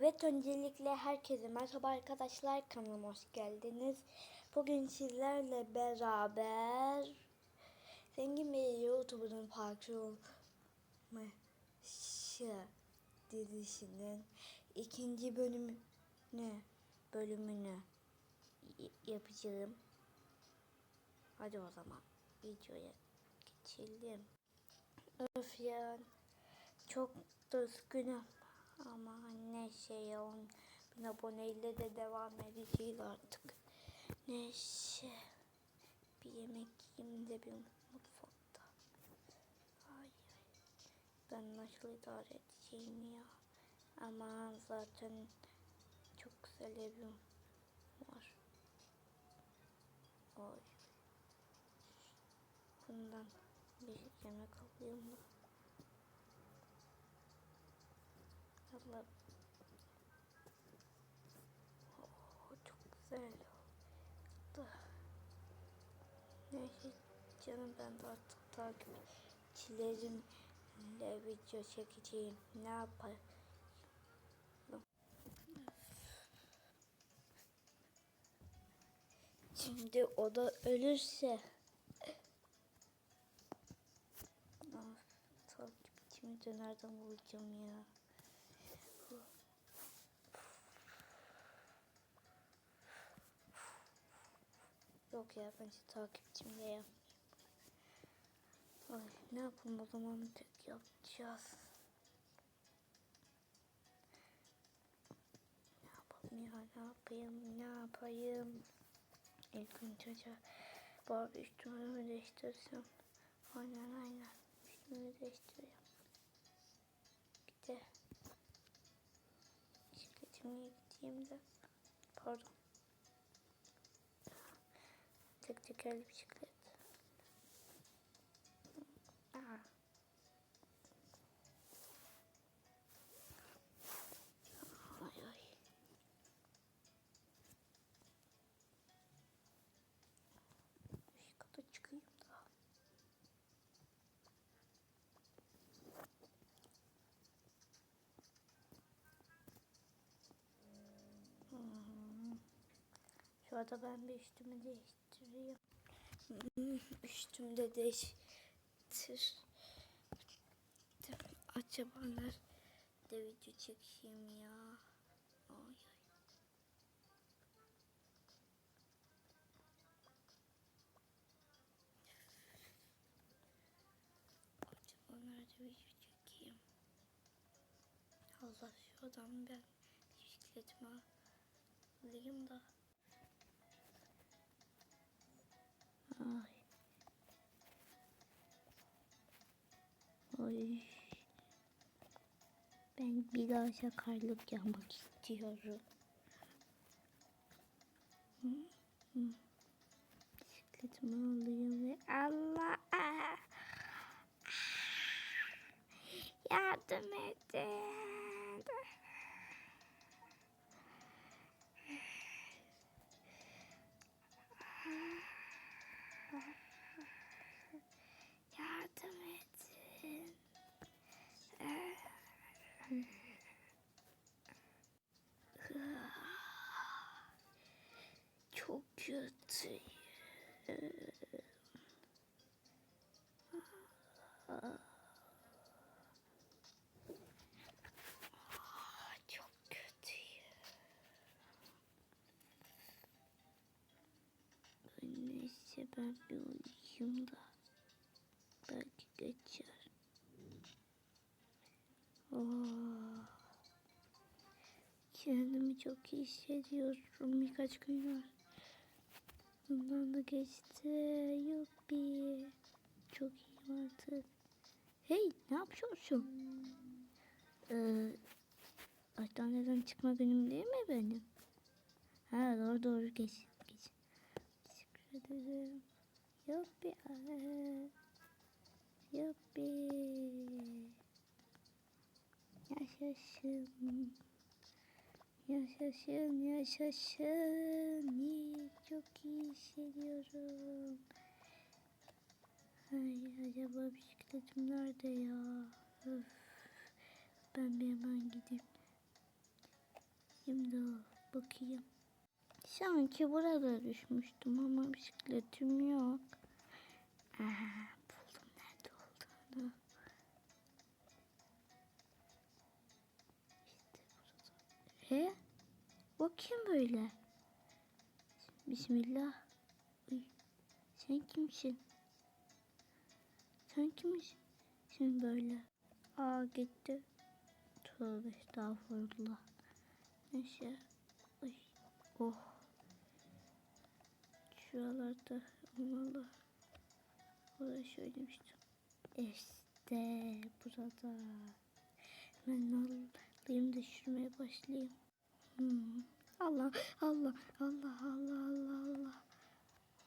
Evet öncelikle herkese merhaba arkadaşlar kanalıma hoş geldiniz. Bugün sizlerle beraber Zengin bir YouTuber'ın parkçı olması dizisinin ikinci bölümünü bölümünü yapacağım. Hadi o zaman videoya geçelim. Öf ya çok da üzgünüm ama neyse ya on bin aboneyle de devam edeceğiz artık. Neyse bir yemek yiyeyim de bir mutfakta. Ay ay ben nasıl idare edeceğim ya. Ama zaten çok güzel evim var. Ay. Bundan bir yemek alayım da. Allah. Oh, çok güzel oldu. Neyse canım ben de artık takipçilerimle video çekeceğim. Ne yapayım? Şimdi o da ölürse Ah, takipçimi de nereden bulacağım ya? Yok ya bence takipçimle yapmayayım. Ay ne yapalım o zaman tek yapacağız. Ne yapalım ya ne yapayım ne yapayım. İlk önce acaba bari üstümü değiştirsem. Aynen aynen üstümü değiştireyim. Bir de bisikletime gideyim de pardon. Tek tekerli bisiklet. Aa. Ay ay. Şu kata çıkayım da. Hmm. Şu anda ben bir üstümü değiştireyim. Üstümde değiştir. Acaba nerede video çekeyim ya? Ay ay. Acaba nerede video çekeyim? Allah şuradan ben bisikletimi alayım da. Ay. Ben bir daha sakarlık yapmak istiyorum. Bisikletimi alayım ve Allah ah! yardım edin. Kötü. Çok kötü. Neyse ben bir uyuyayım da belki geçer. Oh. Kendimi çok iyi hissediyorum birkaç gün var. Bundan da geçti. Yuppi. Çok iyiyim artık. Hey ne yapıyorsun? Ee, hastaneden çıkma günüm değil mi benim? Ha doğru doğru geç. geç. Teşekkür ederim. Yuppi. aa. Yuppi. Yaşasın. Yaşasın, yaşasın. Çok iyi hissediyorum. Ay, acaba bisikletim nerede ya? Öf. Ben bir hemen gideyim. Şimdi bakayım. Sanki burada düşmüştüm ama bisikletim yok. Aa, İşte burada. E? O kim böyle? Bismillah. Uy. Sen kimsin? Sen kimsin böyle? Aa gitti. Tövbe estağfurullah. Neyse. Ay. Oh. Şuralarda olmalı. Orada söylemiştim. İşte burada. Ben alayım da şuraya başlayayım. Hmm. Allah Allah Allah Allah Allah Allah.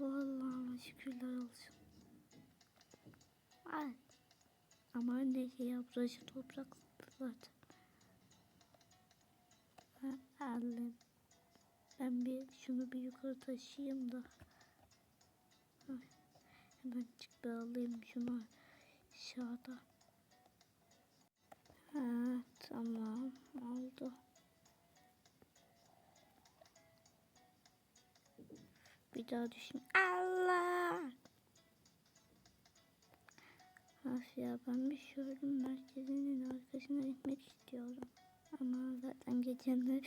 Allah'ıma şükürler olsun. Ay. Ama neyse ya burası toprak zaten. Alayım. Ben bir şunu bir yukarı taşıyayım da. Hemen çık alayım şunu aşağıda. Ha, tamam oldu. Bir daha düşün. Allah! Of ya ben bir şöyle merkezinin arkasına gitmek istiyorum. Ama zaten geçenler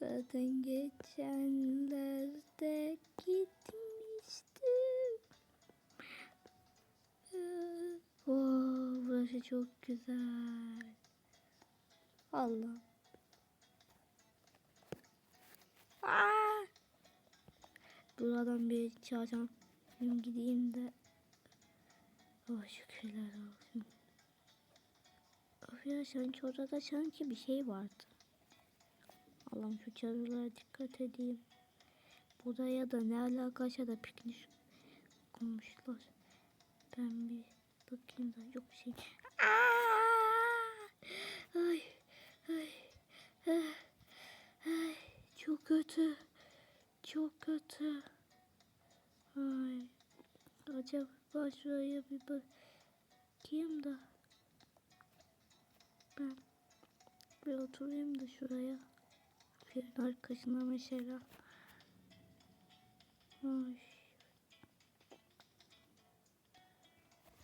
zaten geçenlerde gitmiştim. Oh, burası çok güzel. Allah. Aa! Buradan bir çağıracağım. Benim gideyim de. Oh şükürler olsun. Of ya sanki orada sanki bir şey vardı. Allah'ım şu çadırlara dikkat edeyim. Buraya da ne alakaysa da piknik koymuşlar. Ben bir bakayım da yok bir şey. Aa! Ay, ay, ay, ay, çok kötü. Çok kötü. Ay. Acaba şuraya bir bakayım da. Ben bir oturayım da şuraya. Filin arkasına mesela. Ay.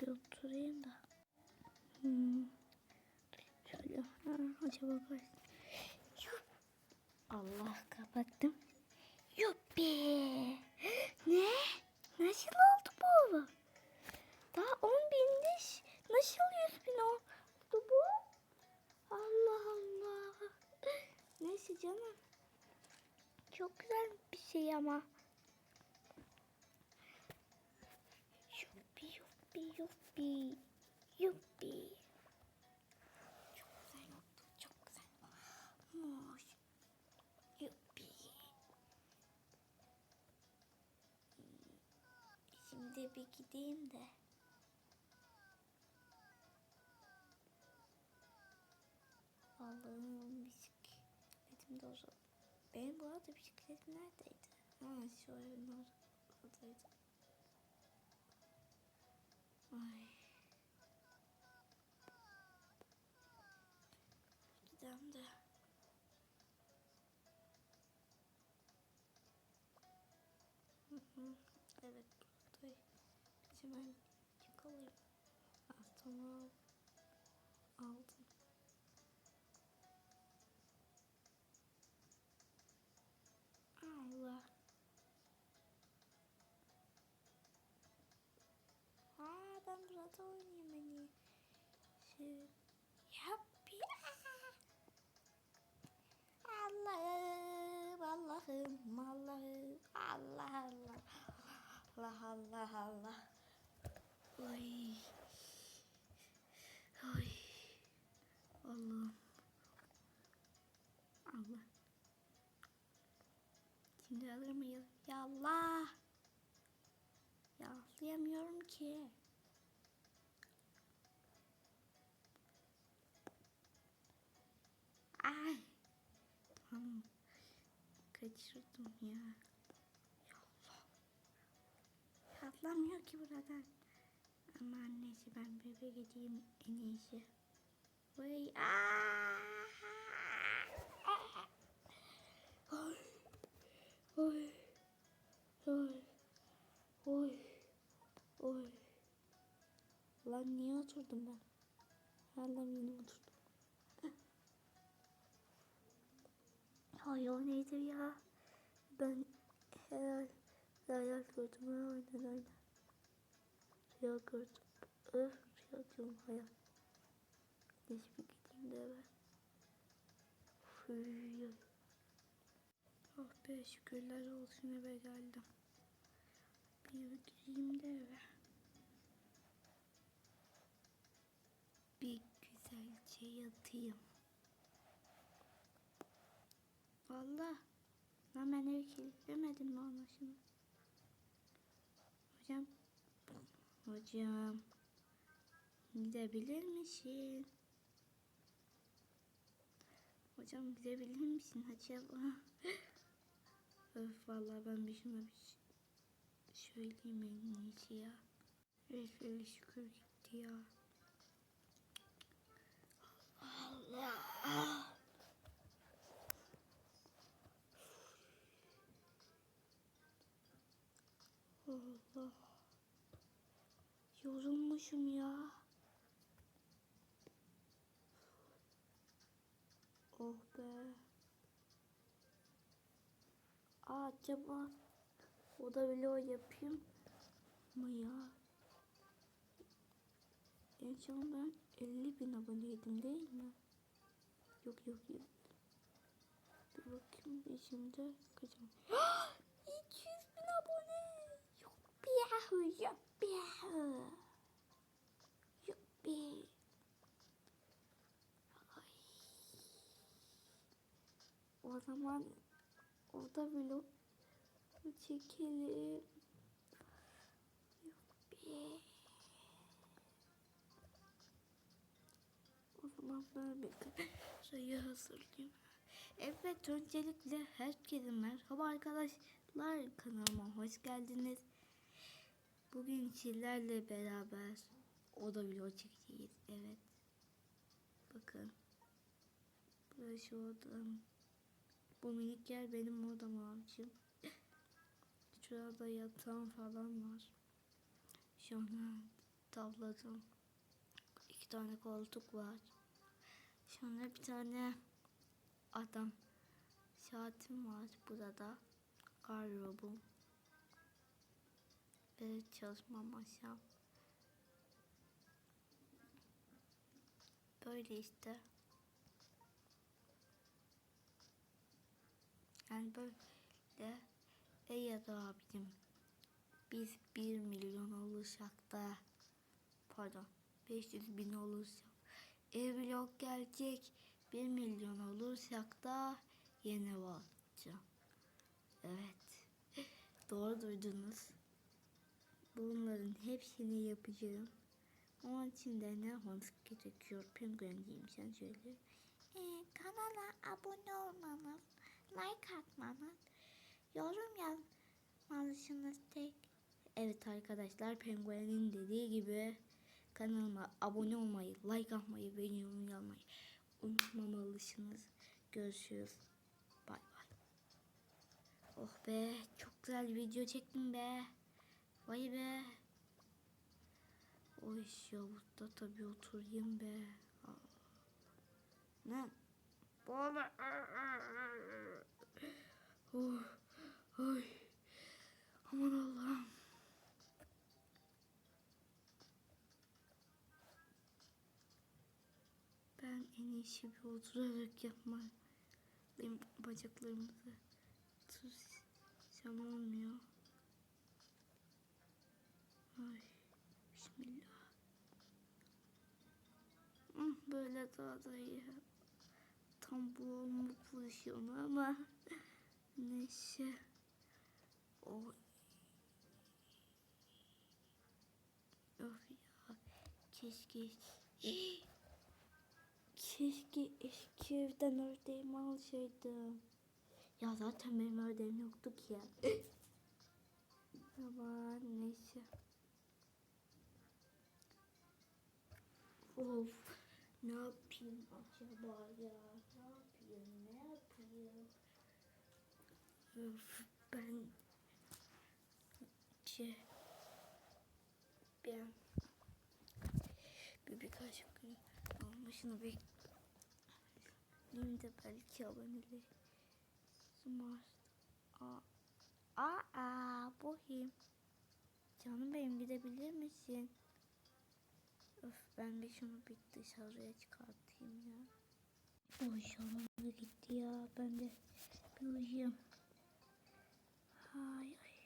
Bir oturayım da. Hmm. Şöyle. Ha, acaba kaç? Allah kapattım. Yuppi. Ne? Nasıl oldu bu? Daha 10 binmiş. Nasıl 100 bin oldu bu? Allah Allah. Neyse canım. Çok güzel bir şey ama. Yuppi yuppi yuppi. Yuppi. Çok güzel oldu. Çok güzel. Moş. Yuppi. Şimdi bir gideyim de. Allah'ım bisikletim de o zaman. Benim bu arada bisikletim neredeydi? Ha şu evin oradaydı. Ay. Gidelim de. Evet buradayım. Hemen yakalayayım. Ah, tamam. Aldım. Ben burada oynayayım en iyi. Şey. Yappi. Allah'ım, Allah'ım, Allah'ım, Allah Allah. Allah Allah Allah. Ay. Ay. Allah'ım. Allah. Şimdi alır mıyız? Ya Allah. Ya atlayamıyorum ki. Kaçırdım ya. Ya Allah. Atlamıyor ki buradan. Ama annesi ben bebe gideyim en iyisi. Vay. Oy. Oy. Oy. Oy. Oy. Lan niye oturdum ben? Hala yine oturdum. Ay o neydi ya? Ben herhal rüya gördüm. Ha, Aynen aynen. Rüya gördüm. Öf rüya diyorum hayal. Neyse bir gideyim de eve. Hıy. Oh be şükürler olsun eve geldim. Bir gideyim de eve. Bir güzelce yatayım. Valla. Lan ben evi kilitlemedim mi anlaşılan? Hocam. Hocam. Gidebilir misin? Hocam gidebilir misin acaba? Öf vallahi ben bir şuna bir söyleyeyim en iyisi ya. Öf şükür gitti ya. Allah. Allah. Yorulmuşum ya. Oh be. Aa, acaba o da vlog yapayım mı ya? En son ben 50 bin aboneydim değil mi? Yok yok yok. Bir bakayım şimdi kaçım. 200 bin abone. Yok yahu. Yok bir. Ay. O zaman orada vlog çekelim. Bir. O zaman ben bir sayı hazırlayayım. Evet öncelikle herkese merhaba arkadaşlar kanalıma hoş geldiniz. Bugün sizlerle beraber oda video çekeceğiz. Evet. Bakın. Burası odam. Bu minik yer benim odam abicim. Şurada yatağım falan var. Sonra tavladım. İki tane koltuk var. Sonra bir tane adam saatim var burada. Gardırobum. Ve çalışma. Böyle işte. Yani böyle ey ya da abicim biz 1 milyon olursak da pardon 500 bin olursak ev vlog gelecek 1 milyon olursak da yeni ev alacağım. Evet doğru duydunuz. Bunların hepsini yapacağım. Onun için de ne yapmamız gerekiyor? Penguen diyeyim sen söyle. Ee, kanala abone olmanız, like atmanız, yorum yazmalısınız tek. Evet arkadaşlar penguenin dediği gibi kanalıma abone olmayı, like atmayı ve yorum yazmayı unutmamalısınız. Görüşürüz. Bay bay. Oh be çok güzel video çektim be. Vay be. Oy yavuzda tabii oturayım be. Ne? Baba. Oh, ay. Aman Allah'ım. Ben en iyisi bir oturarak yapmalıyım bacaklarımızı. Tutsam olmuyor. Ay, bismillah. Hı, Böyle daha da iyi. Tam bu pozisyonu ama neyse. O Of ya. Keşke Keşke eski evden ördeğimi alsaydım. Ya zaten benim ördeğim yoktu ki ya. Ama neyse. Of. Ne yapayım acaba ya? Ne yapayım? Ne yapayım? Öf, ben Gerçi ben bir birkaç gün olmasını bekleyeyim de belki aboneleri Mars. Aa, aa, aa bohim. Canım benim gidebilir misin? Öf ben bir şunu bir dışarıya çıkartayım ya. Oy da gitti ya. Ben de bir uyuyayım. Ay ay.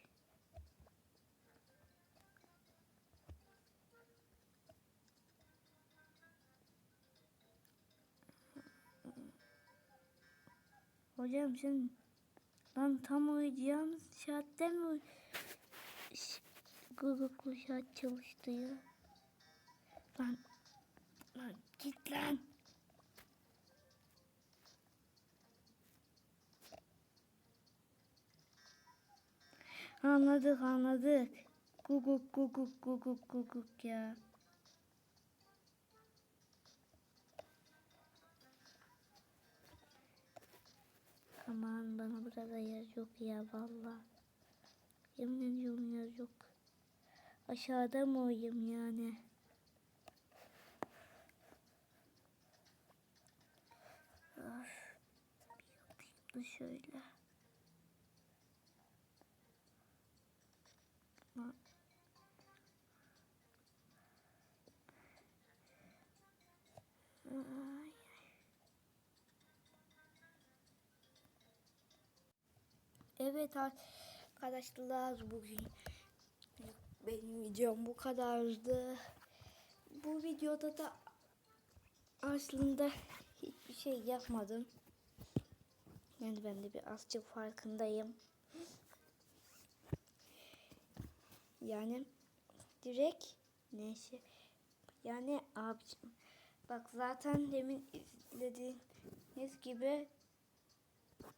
Hocam sen lan tam uyuyacağım saatte mi Guguklu saat çalıştı ya. Lan, lan git lan. Anladık anladık. Guguk guguk guguk guguk ya. Aman bana burada yer yok ya valla. Yemin ediyorum yer yok. Aşağıda mı uyuyayım yani? Of. Da şöyle. Evet arkadaşlar bugün benim videom bu kadardı. Bu videoda da aslında hiçbir şey yapmadım. Yani ben de bir azıcık farkındayım. Yani direkt neyse yani abicim bak zaten demin izlediğiniz gibi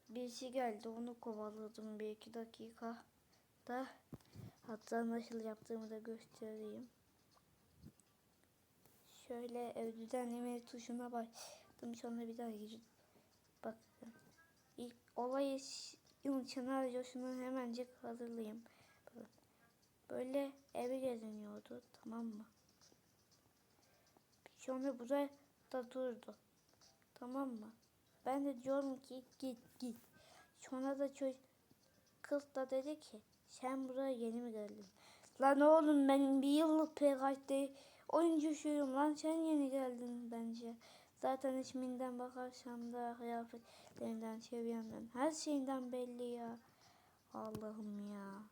birisi geldi onu kovaladım bir iki dakika da hatta nasıl yaptığımı da göstereyim. Şöyle evden email tuşuna bastım sonra bir daha bakın. İlk olayı senaryosunu hemencik hazırlayayım. Böyle eve geziniyordu tamam mı? Sonra burada da durdu. Tamam mı? Ben de diyorum ki git git. Sonra da çocuk kız da dedi ki sen buraya yeni mi geldin? Lan oğlum ben bir yıllık PKT oyuncusuyum lan sen yeni geldin bence. Zaten isminden bakarsam da kıyafetlerinden, seviyemden, her şeyinden belli ya. Allah'ım ya.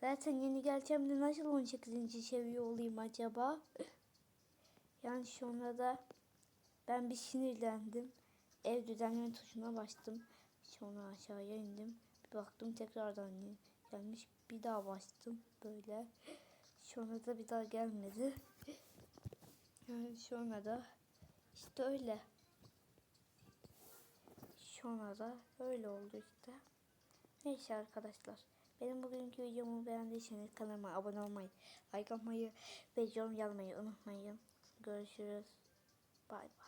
Zaten yeni geleceğim de nasıl 18. seviye olayım acaba? Yani sonra da ben bir sinirlendim. Ev düzenleme tuşuna bastım. Sonra aşağıya indim. Bir baktım tekrardan gelmiş. Bir daha bastım böyle. Sonra da bir daha gelmedi. Yani sonra da işte öyle. Sonra da öyle oldu işte. Neyse arkadaşlar. Benim bugünkü videomu beğendiyseniz kanalıma abone olmayı, like atmayı ve yorum yazmayı unutmayın. Görüşürüz. Bay bay.